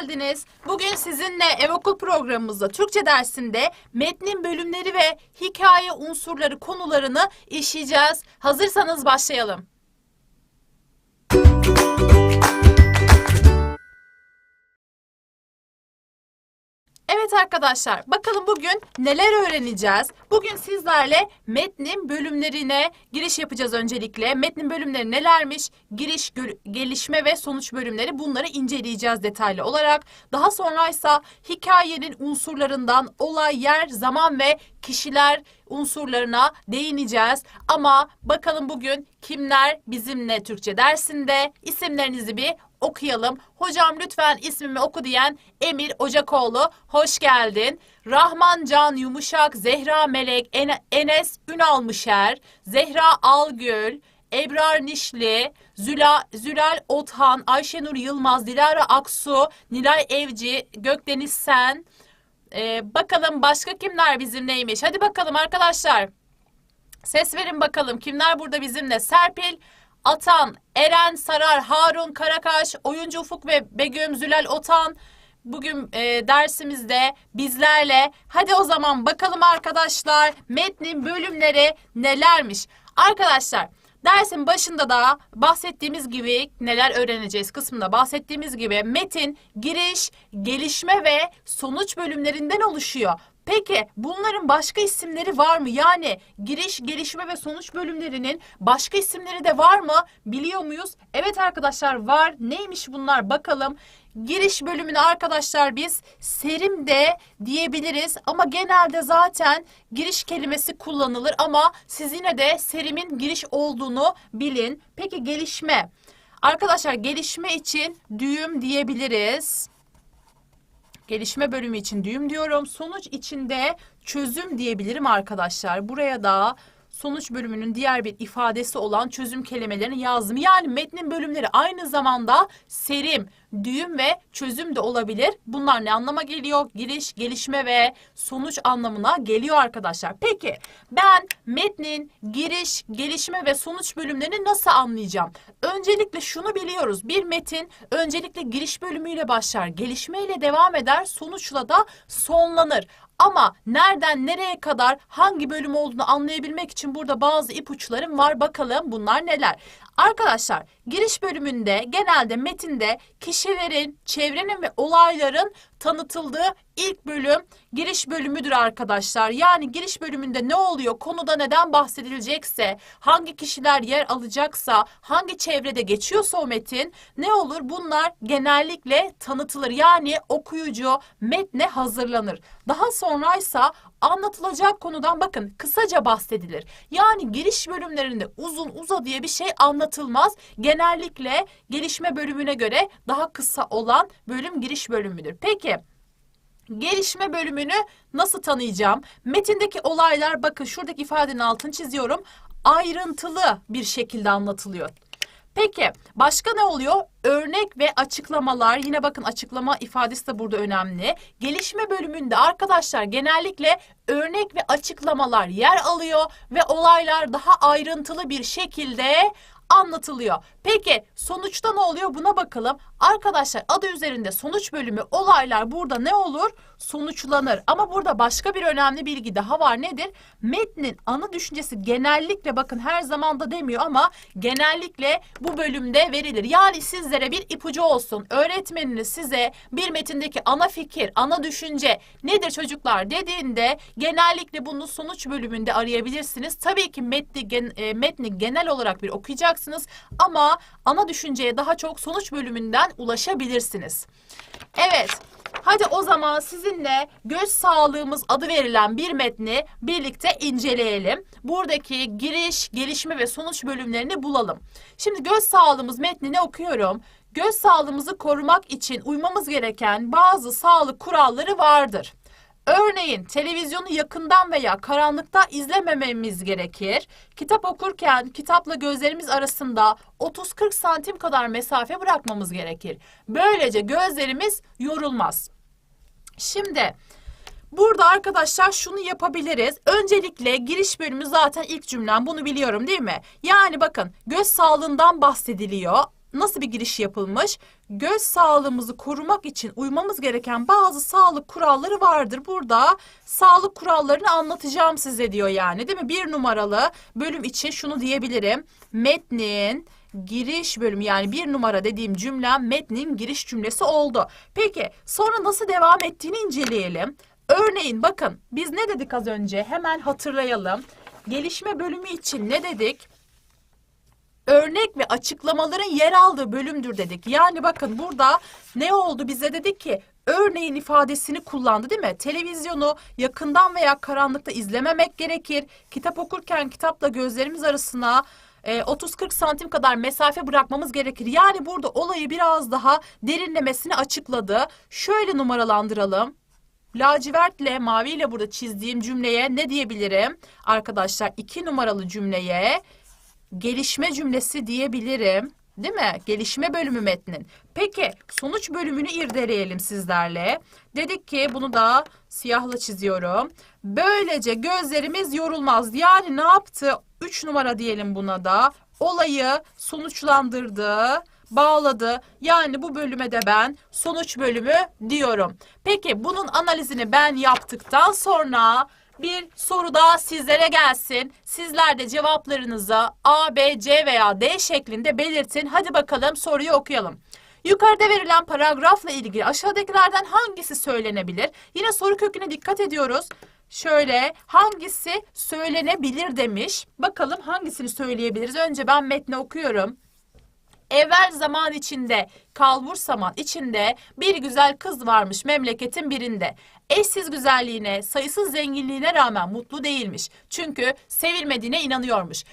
geldiniz. Bugün sizinle Ev Okul programımızda Türkçe dersinde metnin bölümleri ve hikaye unsurları konularını işleyeceğiz. Hazırsanız başlayalım. Evet arkadaşlar, bakalım bugün neler öğreneceğiz? Bugün sizlerle metnin bölümlerine giriş yapacağız öncelikle. Metnin bölümleri nelermiş? Giriş, gelişme ve sonuç bölümleri bunları inceleyeceğiz detaylı olarak. Daha sonra ise hikayenin unsurlarından olay, yer, zaman ve kişiler unsurlarına değineceğiz. Ama bakalım bugün kimler bizimle Türkçe dersinde? İsimlerinizi bir okuyalım. Hocam lütfen ismimi oku diyen Emir Ocakoğlu hoş geldin. Rahman Can Yumuşak, Zehra Melek, En- Enes Ünalmışer, Zehra Algül, Ebrar Nişli, Züla, Zülal Othan, Ayşenur Yılmaz, Dilara Aksu, Nilay Evci, Gökdeniz Sen. Ee, bakalım başka kimler bizimleymiş? Hadi bakalım arkadaşlar. Ses verin bakalım kimler burada bizimle? Serpil Atan, Eren Sarar, Harun Karakaş, Oyuncu Ufuk ve Begüm Zülal Otan bugün e, dersimizde bizlerle. Hadi o zaman bakalım arkadaşlar metnin bölümleri nelermiş? Arkadaşlar dersin başında da bahsettiğimiz gibi neler öğreneceğiz kısmında bahsettiğimiz gibi metin giriş, gelişme ve sonuç bölümlerinden oluşuyor. Peki bunların başka isimleri var mı? Yani giriş, gelişme ve sonuç bölümlerinin başka isimleri de var mı? Biliyor muyuz? Evet arkadaşlar var. Neymiş bunlar bakalım. Giriş bölümüne arkadaşlar biz serim de diyebiliriz ama genelde zaten giriş kelimesi kullanılır ama siz yine de serimin giriş olduğunu bilin. Peki gelişme. Arkadaşlar gelişme için düğüm diyebiliriz. Gelişme bölümü için düğüm diyorum. Sonuç içinde çözüm diyebilirim arkadaşlar. Buraya da sonuç bölümünün diğer bir ifadesi olan çözüm kelimelerini yazdım. Yani metnin bölümleri aynı zamanda serim, düğüm ve çözüm de olabilir. Bunlar ne anlama geliyor? Giriş, gelişme ve sonuç anlamına geliyor arkadaşlar. Peki ben metnin giriş, gelişme ve sonuç bölümlerini nasıl anlayacağım? Öncelikle şunu biliyoruz. Bir metin öncelikle giriş bölümüyle başlar, gelişmeyle devam eder, sonuçla da sonlanır. Ama nereden nereye kadar hangi bölüm olduğunu anlayabilmek için burada bazı ipuçlarım var. Bakalım bunlar neler? Arkadaşlar giriş bölümünde genelde metinde kişilerin, çevrenin ve olayların tanıtıldığı ilk bölüm giriş bölümüdür arkadaşlar. Yani giriş bölümünde ne oluyor, konuda neden bahsedilecekse, hangi kişiler yer alacaksa, hangi çevrede geçiyorsa o metin ne olur? Bunlar genellikle tanıtılır. Yani okuyucu metne hazırlanır. Daha sonraysa anlatılacak konudan bakın kısaca bahsedilir. Yani giriş bölümlerinde uzun uza diye bir şey anlatılmaz. Genellikle gelişme bölümüne göre daha kısa olan bölüm giriş bölümüdür. Peki gelişme bölümünü nasıl tanıyacağım? Metindeki olaylar bakın şuradaki ifadenin altını çiziyorum. Ayrıntılı bir şekilde anlatılıyor. Peki başka ne oluyor? Örnek ve açıklamalar. Yine bakın açıklama ifadesi de burada önemli. Gelişme bölümünde arkadaşlar genellikle örnek ve açıklamalar yer alıyor ve olaylar daha ayrıntılı bir şekilde anlatılıyor. Peki sonuçta ne oluyor buna bakalım. Arkadaşlar adı üzerinde sonuç bölümü olaylar burada ne olur? Sonuçlanır. Ama burada başka bir önemli bilgi daha var. Nedir? Metnin ana düşüncesi genellikle bakın her zaman da demiyor ama genellikle bu bölümde verilir. Yani sizlere bir ipucu olsun. Öğretmeniniz size bir metindeki ana fikir, ana düşünce nedir çocuklar dediğinde genellikle bunu sonuç bölümünde arayabilirsiniz. Tabii ki metni, gen- e, metni genel olarak bir okuyacaksınız ama ana düşünceye daha çok sonuç bölümünden ulaşabilirsiniz. Evet. Hadi o zaman sizinle göz sağlığımız adı verilen bir metni birlikte inceleyelim. Buradaki giriş, gelişme ve sonuç bölümlerini bulalım. Şimdi göz sağlığımız metnini okuyorum. Göz sağlığımızı korumak için uymamız gereken bazı sağlık kuralları vardır. Örneğin televizyonu yakından veya karanlıkta izlemememiz gerekir. Kitap okurken kitapla gözlerimiz arasında 30-40 santim kadar mesafe bırakmamız gerekir. Böylece gözlerimiz yorulmaz. Şimdi burada arkadaşlar şunu yapabiliriz. Öncelikle giriş bölümü zaten ilk cümlem bunu biliyorum değil mi? Yani bakın göz sağlığından bahsediliyor. Nasıl bir giriş yapılmış? Göz sağlığımızı korumak için uymamız gereken bazı sağlık kuralları vardır. Burada sağlık kurallarını anlatacağım size diyor yani değil mi? Bir numaralı bölüm için şunu diyebilirim. Metnin giriş bölümü yani bir numara dediğim cümlem metnin giriş cümlesi oldu. Peki sonra nasıl devam ettiğini inceleyelim. Örneğin bakın biz ne dedik az önce hemen hatırlayalım. Gelişme bölümü için ne dedik? Örnek ve açıklamaların yer aldığı bölümdür dedik. Yani bakın burada ne oldu bize dedik ki örneğin ifadesini kullandı değil mi? Televizyonu yakından veya karanlıkta izlememek gerekir. Kitap okurken kitapla gözlerimiz arasına e, 30-40 santim kadar mesafe bırakmamız gerekir. Yani burada olayı biraz daha derinlemesine açıkladı. Şöyle numaralandıralım. Lacivertle maviyle burada çizdiğim cümleye ne diyebilirim? Arkadaşlar iki numaralı cümleye gelişme cümlesi diyebilirim. Değil mi? Gelişme bölümü metnin. Peki sonuç bölümünü irdeleyelim sizlerle. Dedik ki bunu da siyahla çiziyorum. Böylece gözlerimiz yorulmaz. Yani ne yaptı? 3 numara diyelim buna da. Olayı sonuçlandırdı, bağladı. Yani bu bölüme de ben sonuç bölümü diyorum. Peki bunun analizini ben yaptıktan sonra bir soru daha sizlere gelsin. Sizler de cevaplarınızı A, B, C veya D şeklinde belirtin. Hadi bakalım soruyu okuyalım. Yukarıda verilen paragrafla ilgili aşağıdakilerden hangisi söylenebilir? Yine soru köküne dikkat ediyoruz. Şöyle hangisi söylenebilir demiş. Bakalım hangisini söyleyebiliriz. Önce ben metni okuyorum. Evvel zaman içinde, kalbur zaman içinde bir güzel kız varmış memleketin birinde. Eşsiz güzelliğine, sayısız zenginliğine rağmen mutlu değilmiş. Çünkü sevilmediğine inanıyormuş.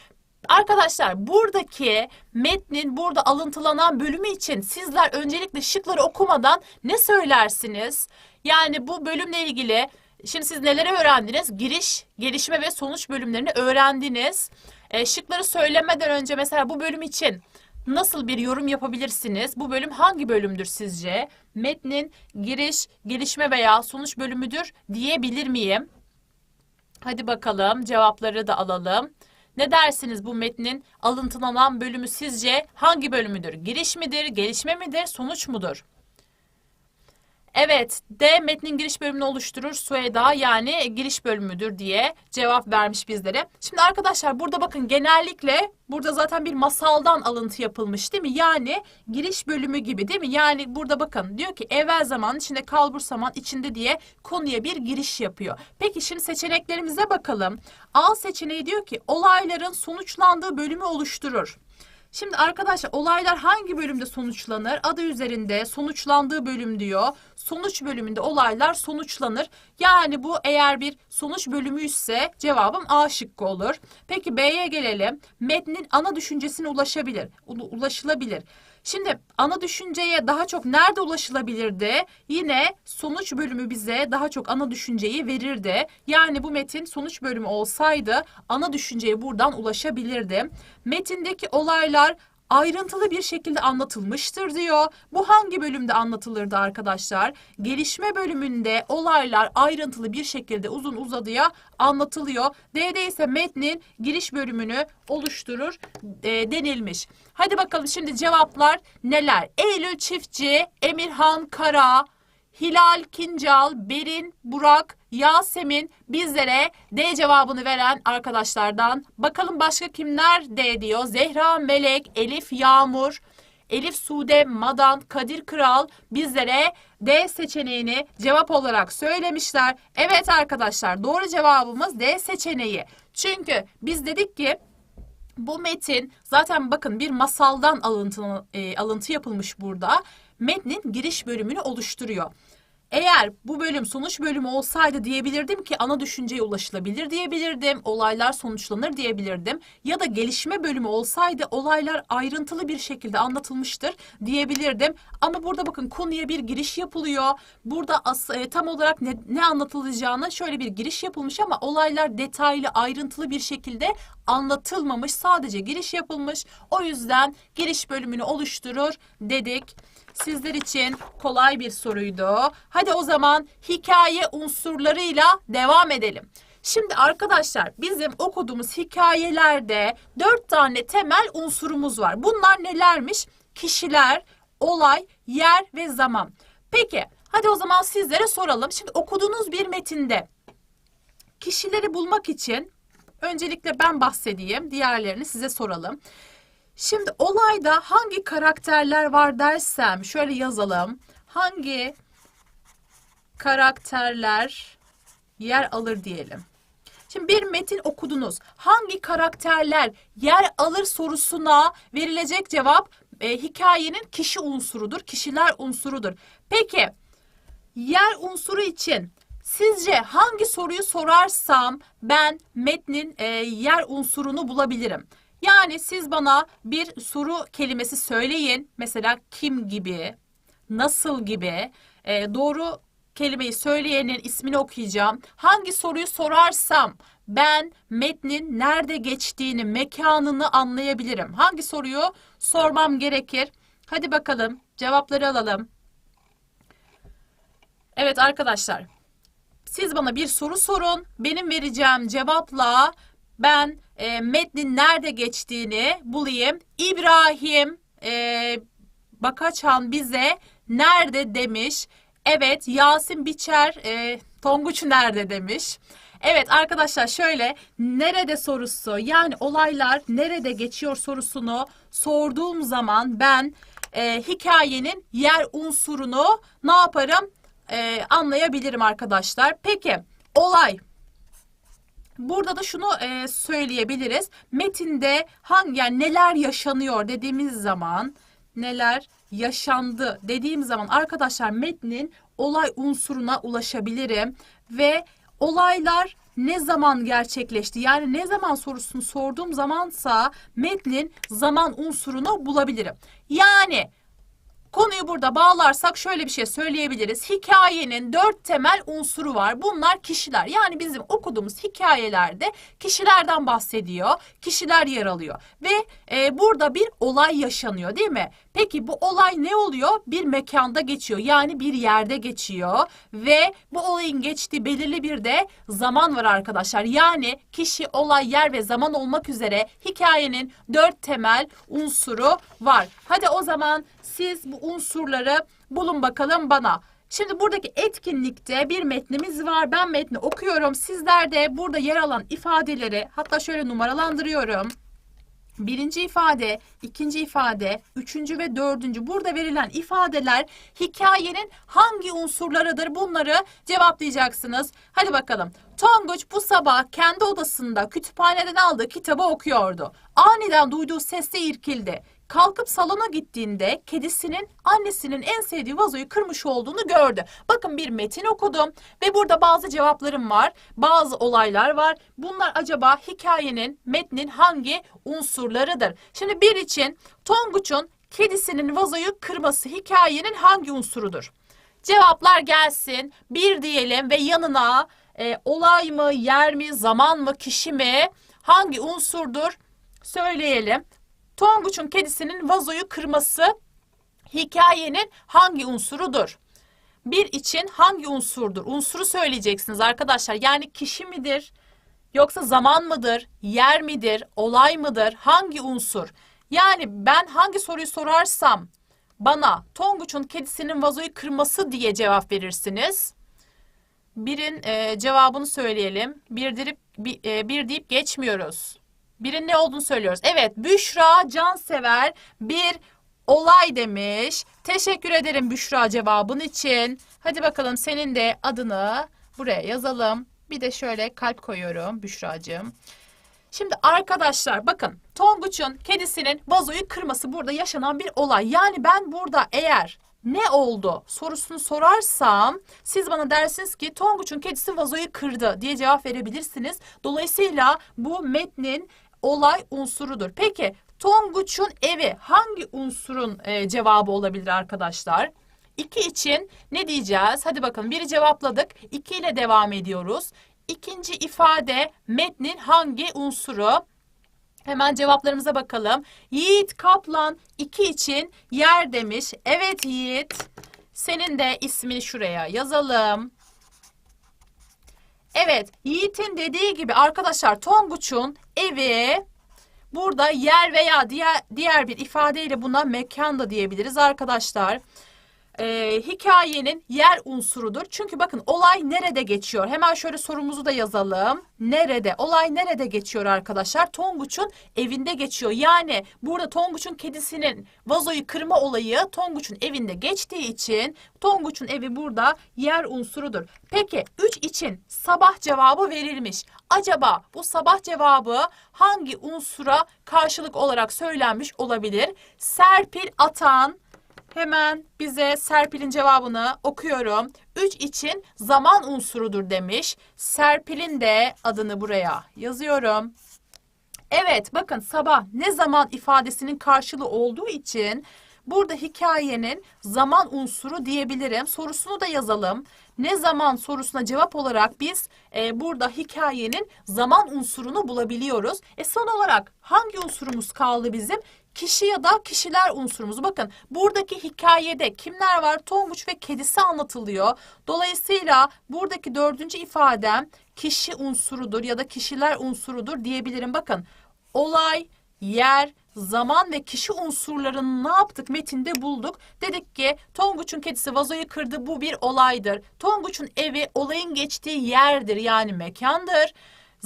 Arkadaşlar buradaki metnin burada alıntılanan bölümü için sizler öncelikle şıkları okumadan ne söylersiniz? Yani bu bölümle ilgili şimdi siz neleri öğrendiniz? Giriş, gelişme ve sonuç bölümlerini öğrendiniz. E, şıkları söylemeden önce mesela bu bölüm için nasıl bir yorum yapabilirsiniz? Bu bölüm hangi bölümdür sizce? Metnin giriş, gelişme veya sonuç bölümüdür diyebilir miyim? Hadi bakalım cevapları da alalım. Ne dersiniz bu metnin alıntılanan bölümü sizce hangi bölümüdür? Giriş midir, gelişme midir, sonuç mudur? Evet, D metnin giriş bölümünü oluşturur. Sueda yani giriş bölümüdür diye cevap vermiş bizlere. Şimdi arkadaşlar burada bakın genellikle burada zaten bir masaldan alıntı yapılmış değil mi? Yani giriş bölümü gibi değil mi? Yani burada bakın diyor ki evvel zaman içinde kalbur zaman içinde diye konuya bir giriş yapıyor. Peki şimdi seçeneklerimize bakalım. A seçeneği diyor ki olayların sonuçlandığı bölümü oluşturur. Şimdi arkadaşlar olaylar hangi bölümde sonuçlanır? Adı üzerinde sonuçlandığı bölüm diyor. Sonuç bölümünde olaylar sonuçlanır. Yani bu eğer bir sonuç bölümü ise cevabım A şıkkı olur. Peki B'ye gelelim. Metnin ana düşüncesine ulaşabilir. Ulaşılabilir. Şimdi ana düşünceye daha çok nerede ulaşılabilirdi? Yine sonuç bölümü bize daha çok ana düşünceyi verirdi. Yani bu metin sonuç bölümü olsaydı ana düşünceye buradan ulaşabilirdim. Metindeki olaylar ayrıntılı bir şekilde anlatılmıştır diyor. Bu hangi bölümde anlatılırdı arkadaşlar? Gelişme bölümünde olaylar ayrıntılı bir şekilde uzun uzadıya anlatılıyor. D'de ise metnin giriş bölümünü oluşturur e, denilmiş. Hadi bakalım şimdi cevaplar neler? Eylül Çiftçi, Emirhan Kara, Hilal Kincal, Berin, Burak, Yasemin bizlere D cevabını veren arkadaşlardan. Bakalım başka kimler D diyor? Zehra Melek, Elif Yağmur, Elif Sude, Madan, Kadir Kral bizlere D seçeneğini cevap olarak söylemişler. Evet arkadaşlar doğru cevabımız D seçeneği. Çünkü biz dedik ki bu metin zaten bakın bir masaldan alıntı, e, alıntı yapılmış burada. Metnin giriş bölümünü oluşturuyor. Eğer bu bölüm sonuç bölümü olsaydı diyebilirdim ki ana düşünceye ulaşılabilir diyebilirdim. Olaylar sonuçlanır diyebilirdim. Ya da gelişme bölümü olsaydı olaylar ayrıntılı bir şekilde anlatılmıştır diyebilirdim. Ama burada bakın konuya bir giriş yapılıyor. Burada as- e, tam olarak ne, ne anlatılacağına şöyle bir giriş yapılmış ama olaylar detaylı ayrıntılı bir şekilde anlatılmamış. Sadece giriş yapılmış. O yüzden giriş bölümünü oluşturur dedik. Sizler için kolay bir soruydu. Hadi o zaman hikaye unsurlarıyla devam edelim. Şimdi arkadaşlar bizim okuduğumuz hikayelerde dört tane temel unsurumuz var. Bunlar nelermiş? kişiler, olay, yer ve zaman. Peki hadi o zaman sizlere soralım. Şimdi okuduğunuz bir metinde kişileri bulmak için öncelikle ben bahsedeyim. Diğerlerini size soralım. Şimdi olayda hangi karakterler var dersem şöyle yazalım. Hangi karakterler yer alır diyelim. Şimdi bir metin okudunuz. Hangi karakterler yer alır sorusuna verilecek cevap e, hikayenin kişi unsurudur, kişiler unsurudur. Peki yer unsuru için sizce hangi soruyu sorarsam ben metnin e, yer unsurunu bulabilirim? Yani siz bana bir soru kelimesi söyleyin. Mesela kim gibi, nasıl gibi. E, doğru kelimeyi söyleyenin ismini okuyacağım. Hangi soruyu sorarsam ben metnin nerede geçtiğini, mekanını anlayabilirim. Hangi soruyu sormam gerekir? Hadi bakalım cevapları alalım. Evet arkadaşlar. Siz bana bir soru sorun. Benim vereceğim cevapla ben e, metnin nerede geçtiğini bulayım. İbrahim e, Bakaçan bize nerede demiş. Evet Yasin Biçer e, Tonguç nerede demiş. Evet arkadaşlar şöyle nerede sorusu yani olaylar nerede geçiyor sorusunu sorduğum zaman ben e, hikayenin yer unsurunu ne yaparım e, anlayabilirim arkadaşlar. Peki olay Burada da şunu e, söyleyebiliriz. Metinde hangi yani neler yaşanıyor dediğimiz zaman neler yaşandı dediğim zaman arkadaşlar metnin olay unsuruna ulaşabilirim ve olaylar ne zaman gerçekleşti? Yani ne zaman sorusunu sorduğum zamansa metnin zaman unsurunu bulabilirim. Yani Konuyu burada bağlarsak şöyle bir şey söyleyebiliriz. Hikayenin dört temel unsuru var. Bunlar kişiler. Yani bizim okuduğumuz hikayelerde kişilerden bahsediyor. Kişiler yer alıyor. Ve e, burada bir olay yaşanıyor değil mi? Peki bu olay ne oluyor? Bir mekanda geçiyor. Yani bir yerde geçiyor. Ve bu olayın geçtiği belirli bir de zaman var arkadaşlar. Yani kişi, olay, yer ve zaman olmak üzere hikayenin dört temel unsuru var. Hadi o zaman siz bu unsurları bulun bakalım bana. Şimdi buradaki etkinlikte bir metnimiz var. Ben metni okuyorum. Sizler de burada yer alan ifadeleri hatta şöyle numaralandırıyorum. Birinci ifade, ikinci ifade, üçüncü ve dördüncü burada verilen ifadeler hikayenin hangi unsurlarıdır bunları cevaplayacaksınız. Hadi bakalım. Tonguç bu sabah kendi odasında kütüphaneden aldığı kitabı okuyordu. Aniden duyduğu sesle irkildi. Kalkıp salona gittiğinde kedisinin annesinin en sevdiği vazoyu kırmış olduğunu gördü. Bakın bir metin okudum ve burada bazı cevaplarım var. Bazı olaylar var. Bunlar acaba hikayenin, metnin hangi unsurlarıdır? Şimdi bir için Tonguç'un kedisinin vazoyu kırması hikayenin hangi unsurudur? Cevaplar gelsin. Bir diyelim ve yanına e, olay mı, yer mi, zaman mı, kişi mi, hangi unsurdur söyleyelim. Tonguç'un kedisinin vazoyu kırması hikayenin hangi unsurudur? Bir için hangi unsurdur? Unsuru söyleyeceksiniz arkadaşlar. Yani kişi midir? Yoksa zaman mıdır? Yer midir? Olay mıdır? Hangi unsur? Yani ben hangi soruyu sorarsam bana Tonguç'un kedisinin vazoyu kırması diye cevap verirsiniz. Birin e, cevabını söyleyelim. Bir, dirip, bir, e, bir deyip geçmiyoruz. Birin ne olduğunu söylüyoruz. Evet Büşra Cansever bir olay demiş. Teşekkür ederim Büşra cevabın için. Hadi bakalım senin de adını buraya yazalım. Bir de şöyle kalp koyuyorum Büşracığım. Şimdi arkadaşlar bakın Tonguç'un kedisinin vazoyu kırması burada yaşanan bir olay. Yani ben burada eğer ne oldu sorusunu sorarsam siz bana dersiniz ki Tonguç'un kedisi vazoyu kırdı diye cevap verebilirsiniz. Dolayısıyla bu metnin olay unsurudur. Peki Tonguç'un evi hangi unsurun e, cevabı olabilir arkadaşlar? İki için ne diyeceğiz? Hadi bakalım biri cevapladık. İki ile devam ediyoruz. İkinci ifade metnin hangi unsuru? Hemen cevaplarımıza bakalım. Yiğit Kaplan iki için yer demiş. Evet Yiğit. Senin de ismini şuraya yazalım. Evet, Yiğit'in dediği gibi arkadaşlar Tonguç'un evi burada yer veya diğer diğer bir ifadeyle buna mekan da diyebiliriz arkadaşlar. Ee, hikayenin yer unsurudur. Çünkü bakın olay nerede geçiyor? Hemen şöyle sorumuzu da yazalım. Nerede? Olay nerede geçiyor arkadaşlar? Tonguç'un evinde geçiyor. Yani burada Tonguç'un kedisinin vazoyu kırma olayı Tonguç'un evinde geçtiği için Tonguç'un evi burada yer unsurudur. Peki 3 için sabah cevabı verilmiş. Acaba bu sabah cevabı hangi unsura karşılık olarak söylenmiş olabilir? Serpil Atan Hemen bize Serpil'in cevabını okuyorum. 3 için zaman unsurudur demiş. Serpil'in de adını buraya yazıyorum. Evet bakın sabah ne zaman ifadesinin karşılığı olduğu için burada hikayenin zaman unsuru diyebilirim. Sorusunu da yazalım. Ne zaman sorusuna cevap olarak biz e, burada hikayenin zaman unsurunu bulabiliyoruz. E son olarak hangi unsurumuz kaldı bizim? Kişi ya da kişiler unsurumuz. Bakın buradaki hikayede kimler var? Tonguç ve kedisi anlatılıyor. Dolayısıyla buradaki dördüncü ifadem kişi unsurudur ya da kişiler unsurudur diyebilirim. Bakın olay, yer, zaman ve kişi unsurlarını ne yaptık metinde bulduk. Dedik ki Tonguç'un kedisi vazoyu kırdı bu bir olaydır. Tonguç'un evi olayın geçtiği yerdir yani mekandır.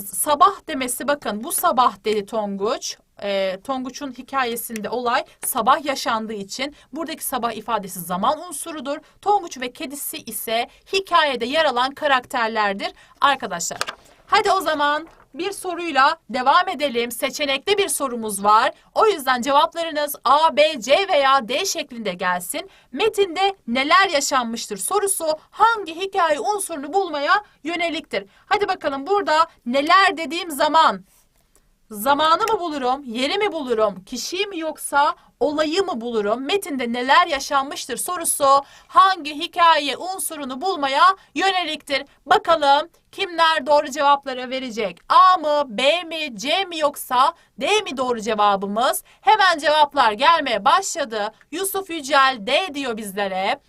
Sabah demesi bakın bu sabah dedi Tonguç. E, Tonguç'un hikayesinde olay sabah yaşandığı için buradaki sabah ifadesi zaman unsurudur. Tonguç ve kedisi ise hikayede yer alan karakterlerdir arkadaşlar. Hadi o zaman bir soruyla devam edelim. Seçenekli bir sorumuz var. O yüzden cevaplarınız A, B, C veya D şeklinde gelsin. Metinde neler yaşanmıştır sorusu hangi hikaye unsurunu bulmaya yöneliktir. Hadi bakalım burada neler dediğim zaman Zamanı mı bulurum, yeri mi bulurum, kişiyi mi yoksa olayı mı bulurum? Metinde neler yaşanmıştır sorusu hangi hikaye unsurunu bulmaya yöneliktir? Bakalım kimler doğru cevapları verecek? A mı, B mi, C mi yoksa D mi doğru cevabımız? Hemen cevaplar gelmeye başladı. Yusuf Yücel D diyor bizlere.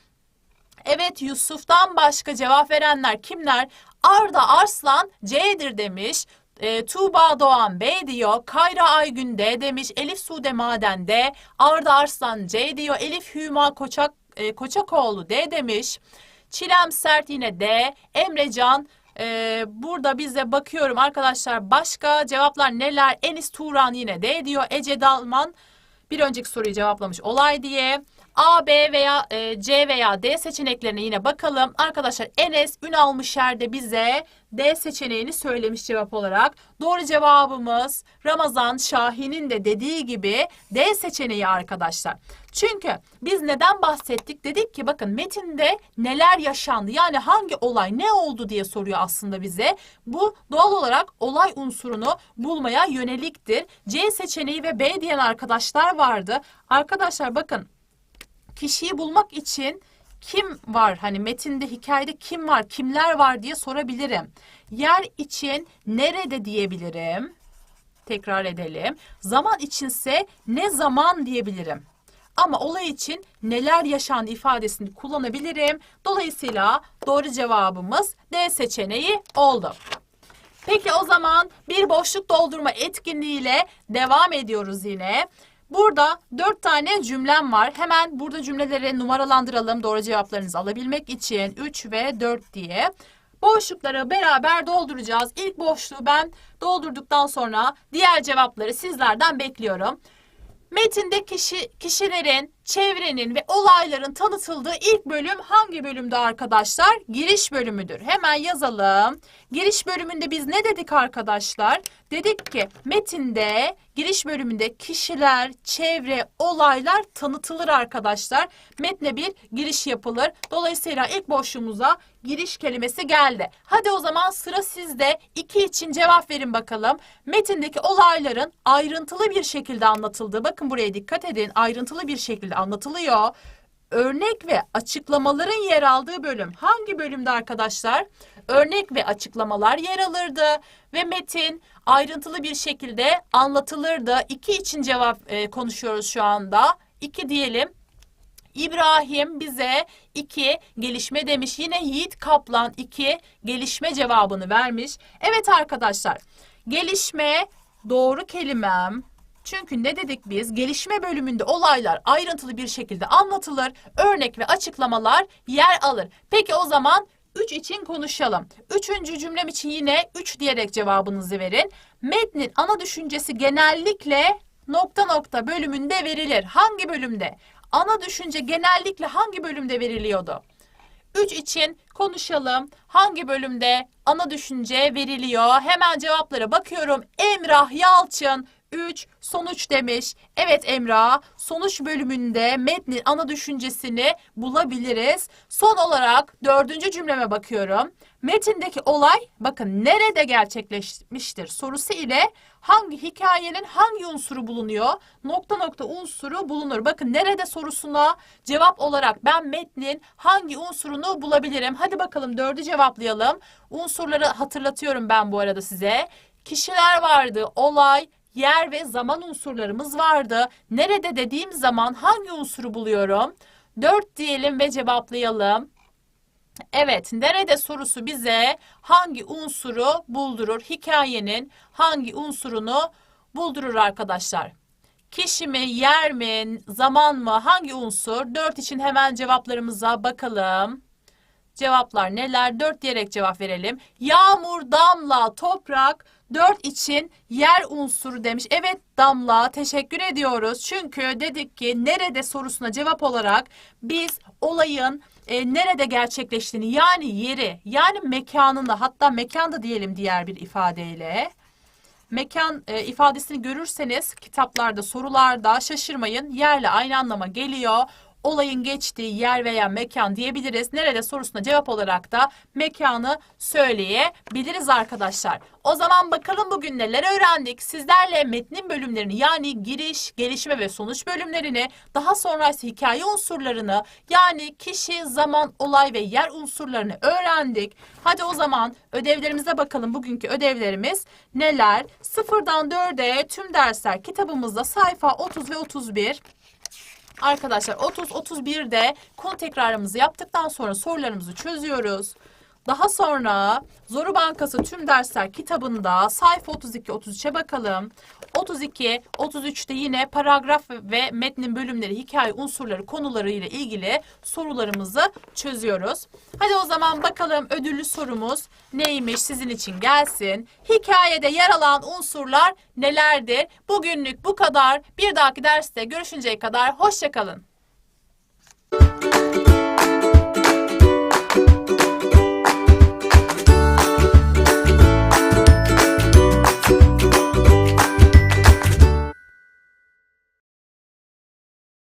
Evet Yusuf'tan başka cevap verenler kimler? Arda Arslan C'dir demiş. E, Tuğba Doğan B diyor. Kayra Aygün D demiş. Elif Sude Maden D. Arda Arslan C diyor. Elif Hüma Koçak, e, Koçakoğlu D demiş. Çilem Sert yine D. Emrecan e, burada bize bakıyorum arkadaşlar. Başka cevaplar neler? Enis Turan yine D diyor. Ece Dalman bir önceki soruyu cevaplamış olay diye. A, B veya e, C veya D seçeneklerine yine bakalım. Arkadaşlar Enes Ünal Mışer bize D seçeneğini söylemiş cevap olarak. Doğru cevabımız Ramazan Şahin'in de dediği gibi D seçeneği arkadaşlar. Çünkü biz neden bahsettik? Dedik ki bakın metinde neler yaşandı? Yani hangi olay ne oldu diye soruyor aslında bize. Bu doğal olarak olay unsurunu bulmaya yöneliktir. C seçeneği ve B diyen arkadaşlar vardı. Arkadaşlar bakın kişiyi bulmak için kim var? Hani metinde, hikayede kim var, kimler var diye sorabilirim. Yer için nerede diyebilirim. Tekrar edelim. Zaman içinse ne zaman diyebilirim. Ama olay için neler yaşandı ifadesini kullanabilirim. Dolayısıyla doğru cevabımız D seçeneği oldu. Peki o zaman bir boşluk doldurma etkinliğiyle devam ediyoruz yine. Burada dört tane cümlem var. Hemen burada cümleleri numaralandıralım doğru cevaplarınızı alabilmek için 3 ve 4 diye. Boşlukları beraber dolduracağız. İlk boşluğu ben doldurduktan sonra diğer cevapları sizlerden bekliyorum. Metinde kişi, kişilerin, çevrenin ve olayların tanıtıldığı ilk bölüm hangi bölümde arkadaşlar? Giriş bölümüdür. Hemen yazalım. Giriş bölümünde biz ne dedik arkadaşlar? Dedik ki metinde giriş bölümünde kişiler, çevre, olaylar tanıtılır arkadaşlar. Metne bir giriş yapılır. Dolayısıyla ilk boşluğumuza giriş kelimesi geldi. Hadi o zaman sıra sizde. İki için cevap verin bakalım. Metindeki olayların ayrıntılı bir şekilde anlatıldığı. Bakın buraya dikkat edin. Ayrıntılı bir şekilde anlatılıyor. Örnek ve açıklamaların yer aldığı bölüm. Hangi bölümde arkadaşlar? Örnek ve açıklamalar yer alırdı ve metin ayrıntılı bir şekilde anlatılırdı. İki için cevap e, konuşuyoruz şu anda. İki diyelim. İbrahim bize iki gelişme demiş. Yine Yiğit Kaplan iki gelişme cevabını vermiş. Evet arkadaşlar gelişme doğru kelimem Çünkü ne dedik biz? Gelişme bölümünde olaylar ayrıntılı bir şekilde anlatılır, örnek ve açıklamalar yer alır. Peki o zaman 3 için konuşalım. Üçüncü cümlem için yine 3 diyerek cevabınızı verin. Metnin ana düşüncesi genellikle nokta nokta bölümünde verilir. Hangi bölümde? Ana düşünce genellikle hangi bölümde veriliyordu? 3 için konuşalım. Hangi bölümde ana düşünce veriliyor? Hemen cevaplara bakıyorum. Emrah Yalçın 3 sonuç demiş. Evet Emrah sonuç bölümünde metnin ana düşüncesini bulabiliriz. Son olarak dördüncü cümleme bakıyorum. Metindeki olay bakın nerede gerçekleşmiştir sorusu ile hangi hikayenin hangi unsuru bulunuyor? Nokta nokta unsuru bulunur. Bakın nerede sorusuna cevap olarak ben metnin hangi unsurunu bulabilirim? Hadi bakalım dördü cevaplayalım. Unsurları hatırlatıyorum ben bu arada size. Kişiler vardı, olay, yer ve zaman unsurlarımız vardı. Nerede dediğim zaman hangi unsuru buluyorum? Dört diyelim ve cevaplayalım. Evet, nerede sorusu bize hangi unsuru buldurur? Hikayenin hangi unsurunu buldurur arkadaşlar? Kişi mi, yer mi, zaman mı, hangi unsur? Dört için hemen cevaplarımıza bakalım. Cevaplar neler? Dört diyerek cevap verelim. Yağmur, damla, toprak. Dört için yer unsuru demiş. Evet Damla teşekkür ediyoruz. Çünkü dedik ki nerede sorusuna cevap olarak biz olayın e, nerede gerçekleştiğini yani yeri yani mekanını hatta mekanda diyelim diğer bir ifadeyle. Mekan e, ifadesini görürseniz kitaplarda, sorularda şaşırmayın. Yerle aynı anlama geliyor. Olayın geçtiği yer veya mekan diyebiliriz. Nerede sorusuna cevap olarak da mekanı söyleyebiliriz arkadaşlar. O zaman bakalım bugün neler öğrendik. Sizlerle metnin bölümlerini yani giriş, gelişme ve sonuç bölümlerini, daha sonra ise hikaye unsurlarını yani kişi, zaman, olay ve yer unsurlarını öğrendik. Hadi o zaman ödevlerimize bakalım. Bugünkü ödevlerimiz neler? Sıfırdan dörde tüm dersler kitabımızda sayfa 30 ve 31. Arkadaşlar 30-31'de konu tekrarımızı yaptıktan sonra sorularımızı çözüyoruz. Daha sonra Zoru Bankası tüm dersler kitabında sayfa 32-33'e bakalım. 32, 33'te yine paragraf ve metnin bölümleri, hikaye unsurları, konuları ile ilgili sorularımızı çözüyoruz. Hadi o zaman bakalım ödüllü sorumuz neymiş sizin için gelsin. Hikayede yer alan unsurlar nelerdir? Bugünlük bu kadar. Bir dahaki derste görüşünceye kadar hoşçakalın.